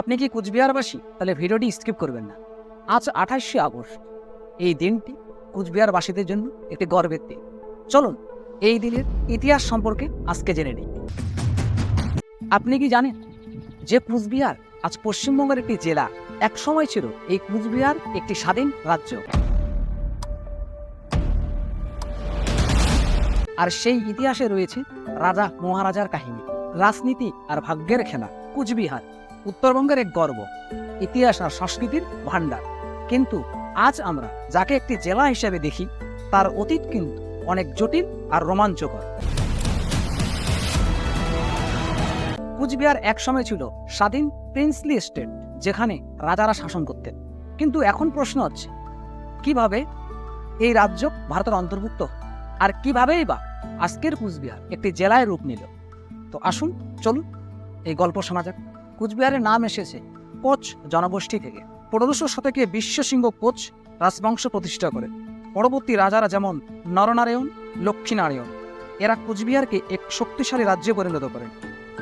আপনি কি কুচবিহারবাসী? তাহলে ভিডিওটি স্কিপ করবেন না। আজ আঠাশে আগস্ট। এই দিনটি কুচবিহারবাসীদের জন্য একটি গর্বের দিন। চলুন, এই দিনের ইতিহাস সম্পর্কে আজকে জেনে নিই। আপনি কি জানেন যে কুচবিহার আজ পশ্চিমবঙ্গের একটি জেলা? এক সময় ছিল এই কুচবিহার একটি স্বাধীন রাজ্য। আর সেই ইতিহাসে রয়েছে রাজা মহারাজার কাহিনী, রাজনীতি আর ভাগ্যের খেলা, কুচবিহার। উত্তরবঙ্গের এক গর্ব, ইতিহাস আর সংস্কৃতির ভাণ্ডার। কিন্তু আজ আমরা যাকে একটি জেলা হিসেবে দেখি, তার অতীত কিন্তু অনেক জটিল আর রোমাঞ্চকর। কুচবিহার একসময় ছিল স্বাধীন প্রিন্সলি স্টেট, যেখানে রাজারা শাসন করতেন। কিন্তু এখন প্রশ্ন হচ্ছে কীভাবে এই রাজ্য ভারতের অন্তর্ভুক্ত? আর কিভাবেই বা আজকের কুচবিহার একটি জেলায় রূপ নিল? তো আসুন, চলুন, এই গল্প শোনা যাক। কুচবিহারের নাম এসেছে কোচ জনগোষ্ঠী থেকে। পনেরোশো শতকে বিশ্বসিংহ কোচ রাজবংশ প্রতিষ্ঠা করে। পরবর্তী রাজারা যেমন নরনারায়ণ, লক্ষ্মীনারায়ণ, এরা কুচবিহারকে এক শক্তিশালী রাজ্যে পরিণত করেন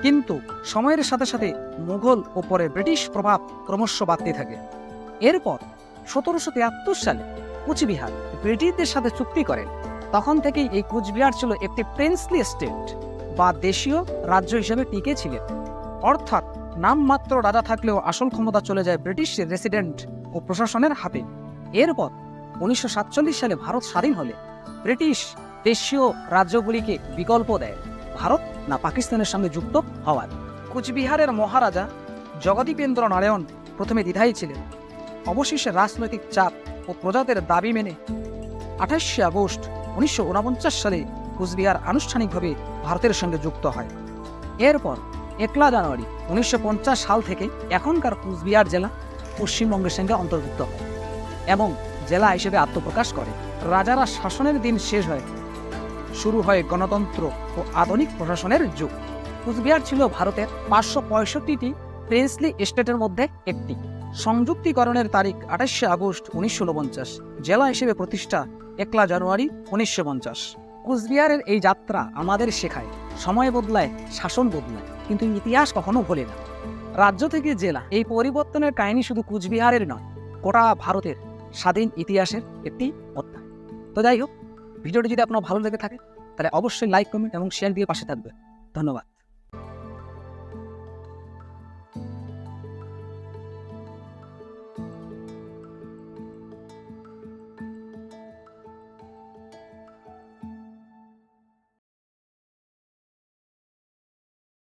কিন্তু সময়ের সাথে সাথে মুঘল ও পরে ব্রিটিশ প্রভাব ক্রমশ বাড়তে থাকে। এরপর সতেরোশো তিয়াত্তর সালে কুচবিহার ব্রিটিশদের সাথে চুক্তি করেন তখন থেকেই এই কুচবিহার ছিল একটি প্রিন্সলি স্টেট বা দেশীয় রাজ্য হিসেবে টিকে ছিলেন। অর্থাৎ নামমাত্র রাজা থাকলেও আসল ক্ষমতা চলে যায় ব্রিটিশ রেসিডেন্ট ও প্রশাসনের হাতে। এরপর উনিশশো সাতচল্লিশ সালে ভারত স্বাধীন হলে ব্রিটিশ দেশীয় রাজ্যগুলিকে বিকল্প দেয়, ভারত না পাকিস্তানের সঙ্গে যুক্ত হওয়ার। কুচবিহারের মহারাজা জগদীপেন্দ্র নারায়ণ প্রথমে দ্বিধাই ছিলেন। অবশেষে রাজনৈতিক চাপ ও প্রজাদের দাবি মেনে আঠাশে আগস্ট উনিশশো উনপঞ্চাশ সালে কুচবিহার আনুষ্ঠানিকভাবে ভারতের সঙ্গে যুক্ত হয়। এরপর একলা জানুয়ারি উনিশশো পঞ্চাশ সাল থেকে এখনকার কুচবিহার জেলা পশ্চিমবঙ্গের সঙ্গে অন্তর্ভুক্ত হয় এবং জেলা হিসেবে আত্মপ্রকাশ করে। রাজারা শাসনের দিন শেষ হয় শুরু হয় গণতন্ত্র ও আধুনিক প্রশাসনের যুগ। কুচবিহার ছিল ভারতের পাঁচশো পঁয়ষট্টিটি প্রিন্সলি স্টেটের মধ্যে একটি। সংযুক্তিকরণের তারিখ আঠাশে আগস্ট উনিশশো জেলা হিসেবে প্রতিষ্ঠা একলা জানুয়ারি উনিশশো পঞ্চাশ। কুচবিহারের এই যাত্রা আমাদের শেখায় সময় বদলায়, শাসন বদলায়, কিন্তু ইতিহাস কখনো ভোলে না। রাজ্য থেকে জেলা, এই পরিবর্তনের কাহিনী শুধু কুচবিহারের নয়, গোটা ভারতের স্বাধীন ইতিহাসের একটি অধ্যায়। তো যাই হোক, ভিডিওটি যদি আপনার ভালো লেগে থাকে, তাহলে অবশ্যই লাইক কমেন্ট এবং শেয়ার দিয়ে পাশে থাকবে ধন্যবাদ।